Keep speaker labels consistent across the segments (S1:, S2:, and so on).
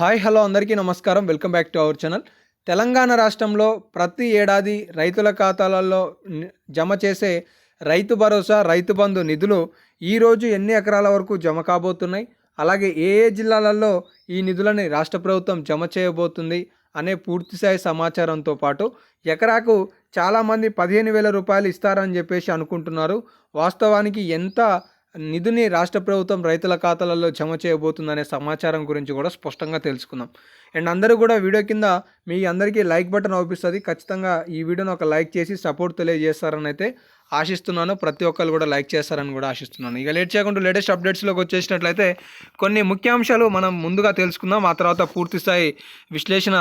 S1: Hi hello అందరికీ నమస్కారం. Welcome back to our channel. Telangana రాష్ట్రంలో ప్రతి ఏడాది రైతుల ఖాతాలలో జమ చేసే రైతు భరోసా రైతు బంధు నిధులు ఈరోజు ఎన్ని ఎకరాల వరకు జమ కాబోతున్నాయి? అలాగే ఏ ఏ జిల్లాలలో ఈ నిధులని రాష్ట్ర ప్రభుత్వం జమ చేయబోతుంది అనే పూర్తిస్థాయి సమాచారంతో పాటు ఎకరాకు చాలామంది పదిహేను వేల రూపాయలు ఇస్తారని చెప్పేసి అనుకుంటున్నారు. వాస్తవానికి ఎంత నిధిని రాష్ట్ర ప్రభుత్వం రైతుల ఖాతాలలో జమ చేయబోతుందనే సమాచారం గురించి కూడా స్పష్టంగా తెలుసుకుందాం. అండ్ అందరూ కూడా వీడియో కింద మీ అందరికీ లైక్ బటన్ అవుపిస్తుంది ఖచ్చితంగా ఈ వీడియోని ఒక లైక్ చేసి సపోర్ట్ తెలియజేస్తారని అయితే ఆశిస్తున్నాను. ప్రతి ఒక్కరు కూడా లైక్ చేస్తారని కూడా ఆశిస్తున్నాను. ఇక లేట్ చేయకుండా లేటెస్ట్ అప్డేట్స్లోకి వచ్చేసినట్లయితే కొన్ని ముఖ్యాంశాలు మనం ముందుగా తెలుసుకుందాం. ఆ తర్వాత పూర్తిస్థాయి విశ్లేషణ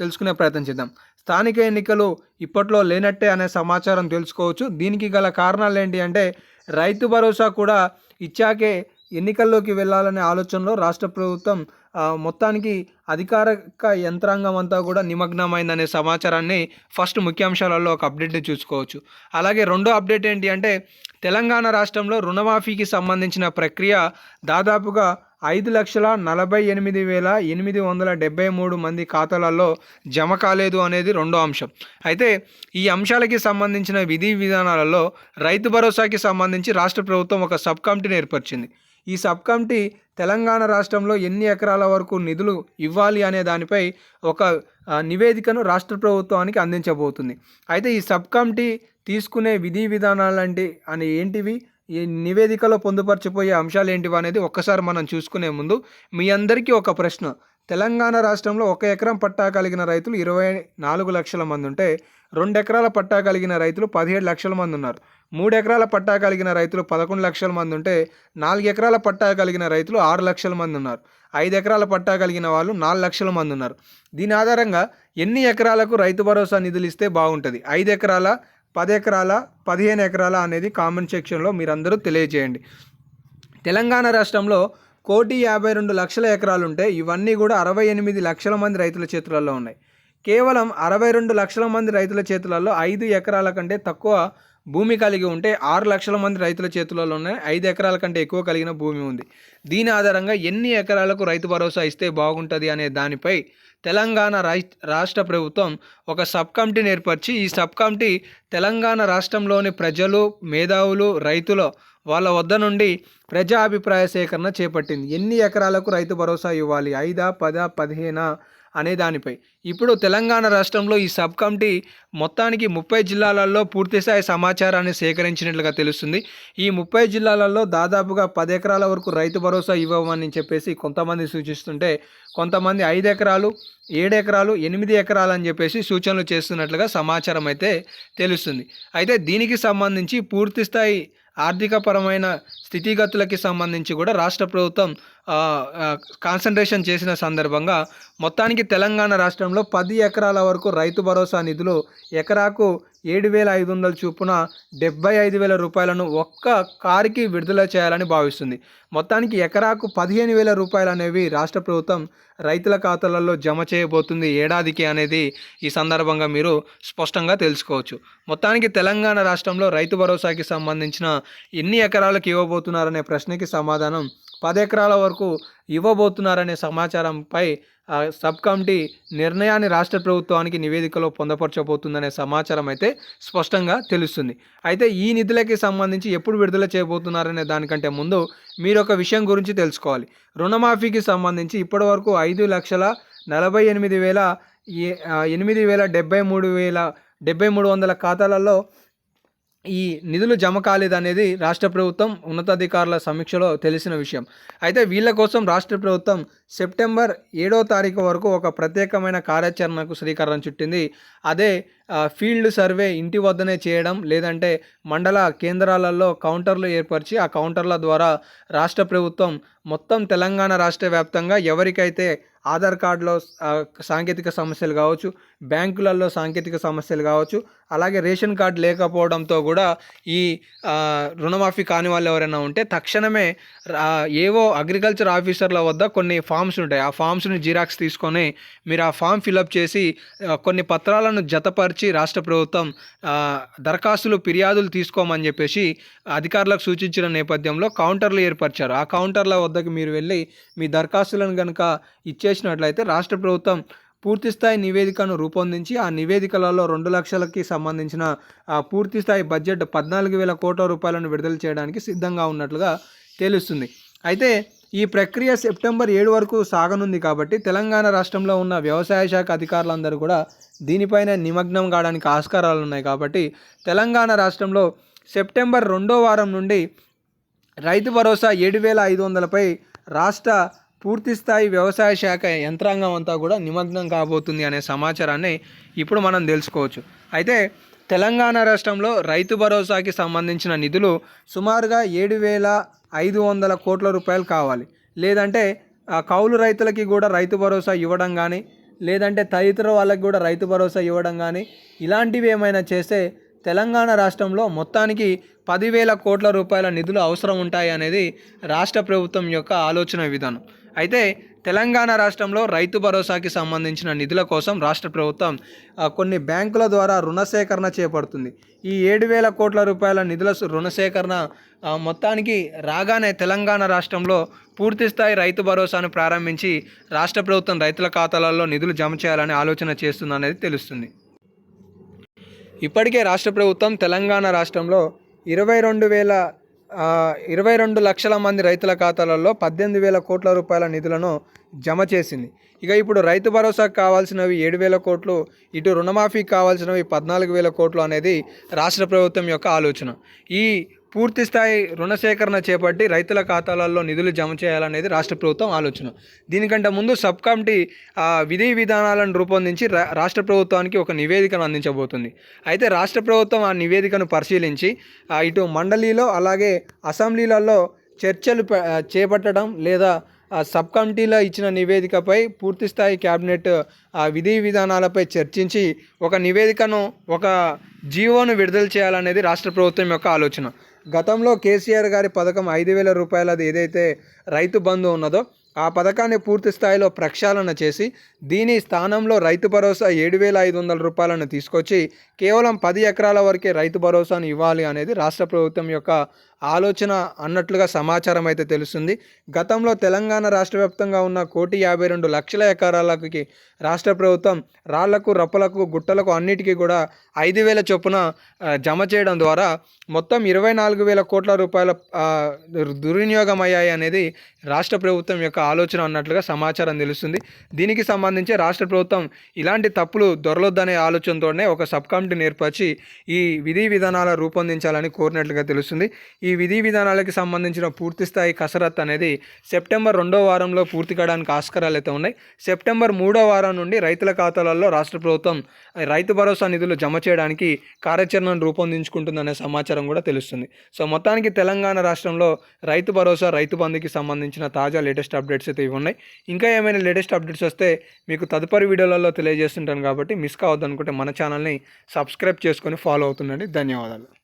S1: తెలుసుకునే ప్రయత్నం చేద్దాం. స్థానిక ఎన్నికలు ఇప్పట్లో లేనట్టే అనే సమాచారం తెలుసుకోవచ్చు. దీనికి గల కారణాలు ఏంటి అంటే రైతు భరోసా కూడా ఇచ్చాకే ఎన్నికల్లోకి వెళ్ళాలనే ఆలోచనలో రాష్ట్ర ప్రభుత్వం మొత్తానికి అధికారిక యంత్రాంగం అంతా కూడా నిమగ్నమైందనే సమాచారాన్ని ఫస్ట్ ముఖ్యాంశాలలో ఒక అప్డేట్ని చూసుకోవచ్చు. అలాగే రెండో అప్డేట్ ఏంటి అంటే తెలంగాణ రాష్ట్రంలో రుణమాఫీకి సంబంధించిన ప్రక్రియ దాదాపుగా ఐదు లక్షల నలభై ఎనిమిది వేల ఎనిమిది వందల డెబ్బై మూడు మంది ఖాతాలలో జమ కాలేదు అనేది రెండో అంశం. అయితే ఈ అంశాలకి సంబంధించిన విధి విధానాలలో రైతు భరోసాకి సంబంధించి రాష్ట్ర ప్రభుత్వం ఒక సబ్ కమిటీని ఏర్పరిచింది. ఈ సబ్ కమిటీ తెలంగాణ రాష్ట్రంలో ఎన్ని ఎకరాల వరకు నిధులు ఇవ్వాలి అనే దానిపై ఒక నివేదికను రాష్ట్ర ప్రభుత్వానికి అందించబోతుంది. అయితే ఈ సబ్ కమిటీ తీసుకునే విధి విధానాలంటే అని ఏంటివి? ఈ నివేదికలో పొందుపరచిపోయే అంశాలు ఏంటివి అనేది ఒక్కసారి మనం చూసుకునే ముందు మీ అందరికీ ఒక ప్రశ్న. తెలంగాణ రాష్ట్రంలో ఒక ఎకరం పట్టా కలిగిన రైతులు ఇరవై నాలుగు లక్షల మంది ఉంటే రెండు ఎకరాల పట్టా కలిగిన రైతులు పదిహేడు లక్షల మంది ఉన్నారు. మూడు ఎకరాల పట్టా కలిగిన రైతులు పదకొండు లక్షల మంది ఉంటే నాలుగు ఎకరాల పట్టా కలిగిన రైతులు ఆరు లక్షల మంది ఉన్నారు. ఐదు ఎకరాల పట్టా కలిగిన వాళ్ళు నాలుగు లక్షల మంది ఉన్నారు. దీని ఆధారంగా ఎన్ని ఎకరాలకు రైతు భరోసా నిధులు ఇస్తే బాగుంటుంది? ఐదు ఎకరాల పది ఎకరాల పదిహేను ఎకరాల అనేది కామెంట్ సెక్షన్లో మీరందరూ తెలియజేయండి. తెలంగాణ రాష్ట్రంలో కోటి యాభై రెండు లక్షల ఎకరాలు ఉంటే ఇవన్నీ కూడా అరవై ఎనిమిది లక్షల మంది రైతుల చేతులలో ఉన్నాయి. కేవలం అరవై రెండు లక్షల మంది రైతుల చేతులలో ఐదు ఎకరాల కంటే తక్కువ భూమి కలిగి ఉంటే ఆరు లక్షల మంది రైతుల చేతులలో ఉన్నాయి. ఐదు ఎకరాల కంటే ఎక్కువ కలిగిన భూమి ఉంది. దీని ఆధారంగా ఎన్ని ఎకరాలకు రైతు భరోసా ఇస్తే బాగుంటుంది అనే దానిపై తెలంగాణ రై రాష్ట్ర ప్రభుత్వం ఒక సబ్ కమిటీని ఏర్పరిచి ఈ సబ్ కమిటీ తెలంగాణ రాష్ట్రంలోని ప్రజలు మేధావులు రైతుల వాళ్ళ వద్ద నుండి ప్రజా అభిప్రాయ సేకరణ చేపట్టింది. ఎన్ని ఎకరాలకు రైతు భరోసా ఇవ్వాలి? ఐదా పదా పదిహేనా అనే దానిపై. ఇప్పుడు తెలంగాణ రాష్ట్రంలో ఈ సబ్ కమిటీ మొత్తానికి ముప్పై జిల్లాలలో పూర్తిస్థాయి సమాచారాన్ని సేకరించినట్లుగా తెలుస్తుంది. ఈ ముప్పై జిల్లాలలో దాదాపుగా పది ఎకరాల వరకు రైతు భరోసా ఇవ్వమని చెప్పేసి కొంతమంది సూచిస్తుంటే కొంతమంది ఐదు ఎకరాలు ఏడు ఎకరాలు ఎనిమిది ఎకరాలు అని చెప్పేసి సూచనలు చేస్తున్నట్లుగా సమాచారం అయితే తెలుస్తుంది. అయితే దీనికి సంబంధించి పూర్తిస్థాయి ఆర్థికపరమైన స్థితిగతులకి సంబంధించి కూడా రాష్ట్ర ప్రభుత్వం కాన్సన్ట్రేషన్ చేసిన సందర్భంగా మొత్తానికి తెలంగాణ రాష్ట్రంలో పది ఎకరాల వరకు రైతు భరోసా నిధులు ఎకరాకు ఏడు వేల ఐదు వందల చొప్పున డెబ్బై ఐదు వేల రూపాయలను ఒక్క కారుకి విడుదల చేయాలని భావిస్తుంది. మొత్తానికి ఎకరాకు పదిహేను వేల రూపాయలు అనేవి రాష్ట్ర ప్రభుత్వం రైతుల ఖాతాలలో జమ చేయబోతుంది ఏడాదికి అనేది ఈ సందర్భంగా మీరు స్పష్టంగా తెలుసుకోవచ్చు. మొత్తానికి తెలంగాణ రాష్ట్రంలో రైతు భరోసాకి సంబంధించిన ఎన్ని ఎకరాలకు ఇవ్వబోతున్నారనే ప్రశ్నకి సమాధానం పదెకరాల వరకు ఇవ్వబోతున్నారనే సమాచారంపై సబ్ కమిటీ నిర్ణయాన్ని రాష్ట్ర ప్రభుత్వానికి నివేదికలో పొందపరచబోతుందనే సమాచారం అయితే స్పష్టంగా తెలుస్తుంది. అయితే ఈ నిధులకి సంబంధించి ఎప్పుడు విడుదల చేయబోతున్నారనే దానికంటే ముందు మీరు ఒక విషయం గురించి తెలుసుకోవాలి. రుణమాఫీకి సంబంధించి ఇప్పటివరకు ఐదు లక్షల నలభై ఎనిమిది వేల ఏ- ఎనిమిది వేల డెబ్బై మూడు వేల డెబ్బై మూడు వందల ఖాతాలలో ఈ నిధులు జమ కాలేదనేది రాష్ట్ర ప్రభుత్వం ఉన్నతాధికారుల సమీక్షలో తెలిసిన విషయం. అయితే వీళ్ళ కోసం రాష్ట్ర ప్రభుత్వం సెప్టెంబర్ ఏడో తారీఖు వరకు ఒక ప్రత్యేకమైన కార్యాచరణకు శ్రీకారం చుట్టింది. అదే ఫీల్డ్ సర్వే ఇంటి వద్దనే చేయడం లేదంటే మండల కేంద్రాలలో కౌంటర్లు ఏర్పరిచి ఆ కౌంటర్ల ద్వారా రాష్ట్ర ప్రభుత్వం మొత్తం తెలంగాణ రాష్ట్ర వ్యాప్తంగా ఎవరికైతే ఆధార్ కార్డులో సాంకేతిక సమస్యలు కావచ్చు బ్యాంకులలో సాంకేతిక సమస్యలు కావచ్చు అలాగే రేషన్ కార్డు లేకపోవడంతో కూడా ఈ రుణమాఫీ కాని వాళ్ళు ఎవరైనా ఉంటే తక్షణమే ఏవో అగ్రికల్చర్ ఆఫీసర్ల వద్ద కొన్ని ఫామ్స్ ఉంటాయి. ఆ ఫామ్స్ని జిరాక్స్ తీసుకొని మీరు ఆ ఫామ్ ఫిలప్ చేసి కొన్ని పత్రాలను జతపరిచి వచ్చి రాష్ట్ర ప్రభుత్వం దరఖాస్తులు ఫిర్యాదులు తీసుకోమని చెప్పేసి అధికారులకు సూచించిన నేపథ్యంలో కౌంటర్లు ఏర్పరిచారు. ఆ కౌంటర్ల వద్దకు మీరు వెళ్ళి మీ దరఖాస్తులను కనుక ఇచ్చేసినట్లయితే రాష్ట్ర ప్రభుత్వం పూర్తిస్థాయి నివేదికను రూపొందించి ఆ నివేదికలలో రెండు లక్షలకి సంబంధించిన పూర్తిస్థాయి బడ్జెట్ పద్నాలుగు వేల కోట్ల రూపాయలను విడుదల చేయడానికి సిద్ధంగా ఉన్నట్లుగా తెలుస్తుంది. అయితే ఈ ప్రక్రియ సెప్టెంబర్ ఏడు వరకు సాగనుంది కాబట్టి తెలంగాణ రాష్ట్రంలో ఉన్న వ్యవసాయ శాఖ అధికారులందరూ కూడా దీనిపైన నిమగ్నం కావడానికి ఆస్కారాలు ఉన్నాయి కాబట్టి తెలంగాణ రాష్ట్రంలో సెప్టెంబర్ రెండో వారం నుండి రైతు భరోసా ఏడు వేల ఐదు వందలపై రాష్ట్ర పూర్తిస్థాయి వ్యవసాయ శాఖ యంత్రాంగం అంతా కూడా నిమగ్నం కాబోతుంది అనే సమాచారాన్ని ఇప్పుడు మనం తెలుసుకోవచ్చు. అయితే తెలంగాణ రాష్ట్రంలో రైతు భరోసాకి సంబంధించిన నిధులు సుమారుగా ఏడు వేల ఐదు వందల కోట్ల రూపాయలు కావాలి. లేదంటే కౌలు రైతులకి కూడా రైతు భరోసా ఇవ్వడం కానీ లేదంటే తదితర వాళ్ళకి కూడా రైతు భరోసా ఇవ్వడం కానీ ఇలాంటివి ఏమైనా చేస్తే తెలంగాణ రాష్ట్రంలో మొత్తానికి పదివేల కోట్ల రూపాయల నిధులు అవసరం ఉంటాయి అనేది రాష్ట్ర ప్రభుత్వం యొక్క ఆలోచన విధానం. అయితే తెలంగాణ రాష్ట్రంలో రైతు భరోసాకి సంబంధించిన నిధుల కోసం రాష్ట్ర ప్రభుత్వం కొన్ని బ్యాంకుల ద్వారా రుణ సేకరణ చేపడుతుంది. ఈ ఏడు వేల కోట్ల రూపాయల నిధుల రుణ సేకరణ మొత్తానికి రాగానే తెలంగాణ రాష్ట్రంలో పూర్తి స్థాయి రైతు భరోసాను ప్రారంభించి రాష్ట్ర ప్రభుత్వం రైతుల ఖాతాలలో నిధులు జమ చేయాలని ఆలోచన చేస్తుందనేది తెలుస్తుంది. ఇప్పటికే రాష్ట్ర ప్రభుత్వం తెలంగాణ రాష్ట్రంలో ఇరవై రెండు వేల ఇరవై రెండు లక్షల మంది రైతుల ఖాతాలలో పద్దెనిమిది వేల కోట్ల రూపాయల నిధులను జమ చేసింది. ఇక ఇప్పుడు రైతు భరోసాకు కావాల్సినవి ఏడు వేల కోట్లు ఇటు రుణమాఫీకి కావాల్సినవి పద్నాలుగు వేల కోట్లు అనేది రాష్ట్ర ప్రభుత్వం యొక్క ఆలోచన. ఈ పూర్తిస్థాయి రుణ సేకరణ చేపట్టి రైతుల ఖాతాలలో నిధులు జమ చేయాలనేది రాష్ట్ర ప్రభుత్వం ఆలోచన. దీనికంటే ముందు సబ్ కమిటీ ఆ, విధి విధానాలను రూపొందించి రా- రాష్ట్ర ప్రభుత్వానికి ఒక నివేదికను అందించబోతుంది. అయితే రాష్ట్ర ప్రభుత్వం ఆ నివేదికను పరిశీలించి ఇటు మండలిలో అలాగే అసెంబ్లీలలో చర్చలు చేపట్టడం లేదా సబ్ కమిటీలో ఇచ్చిన నివేదికపై పూర్తిస్థాయి క్యాబినెట్ ఆ విధి విధానాలపై చర్చించి ఒక నివేదికను ఒక జీవోను విడుదల చేయాలనేది రాష్ట్ర ప్రభుత్వం యొక్క ఆలోచన. గతంలో కేసీఆర్ గారి పథకం ఐదు వేల రూపాయలది ఏదైతే రైతు బంధు ఉన్నదో ఆ పథకాన్ని పూర్తి స్థాయిలో ప్రక్షాళన చేసి దీని స్థానంలో రైతు భరోసా ఏడు వేల ఐదు వందల రూపాయలను తీసుకొచ్చి కేవలం పది ఎకరాల వరకే రైతు భరోసాను ఇవ్వాలి అనేది రాష్ట్ర ప్రభుత్వం యొక్క ఆలోచన అన్నట్లుగా సమాచారం అయితే తెలుస్తుంది. గతంలో తెలంగాణ రాష్ట్ర వ్యాప్తంగా ఉన్న కోటి యాభై రెండు లక్షల ఎకరాలకి రాష్ట్ర ప్రభుత్వం రాళ్ళకు రప్పలకు గుట్టలకు అన్నిటికీ కూడా ఐదు వేల చొప్పున జమ చేయడం ద్వారా మొత్తం ఇరవై నాలుగు వేల కోట్ల రూపాయల దుర్వినియోగం అయ్యాయి అనేది రాష్ట్ర ప్రభుత్వం యొక్క ఆలోచన అన్నట్లుగా సమాచారం తెలుస్తుంది. దీనికి సంబంధించి రాష్ట్ర ప్రభుత్వం ఇలాంటి తప్పులు దొరలొద్దనే ఆలోచనతోనే ఒక సబ్ కమిటీని ఏర్పరిచి ఈ విధి విధానాల రూపొందించాలని కోరినట్లుగా తెలుస్తుంది. ఈ ఈ విధి విధానాలకు సంబంధించిన పూర్తిస్థాయి కసరత్ అనేది సెప్టెంబర్ రెండో వారంలో పూర్తి కావడానికి ఆస్కారాలు అయితే ఉన్నాయి. సెప్టెంబర్ మూడో వారం నుండి రైతుల ఖాతాలలో రాష్ట్ర ప్రభుత్వం రైతు భరోసా నిధులు జమ చేయడానికి కార్యాచరణను రూపొందించుకుంటుందనే సమాచారం కూడా తెలుస్తుంది. సో మొత్తానికి తెలంగాణ రాష్ట్రంలో రైతు భరోసా రైతు బంధుకి సంబంధించిన తాజా లేటెస్ట్ అప్డేట్స్ అయితే ఇవి ఉన్నాయి. ఇంకా ఏమైనా లేటెస్ట్ అప్డేట్స్ వస్తే మీకు తదుపరి వీడియోలలో తెలియజేస్తుంటాను కాబట్టి మిస్ కావద్దనుకుంటే మన ఛానల్ని సబ్స్క్రైబ్ చేసుకొని ఫాలో అవుతుండండి. ధన్యవాదాలు.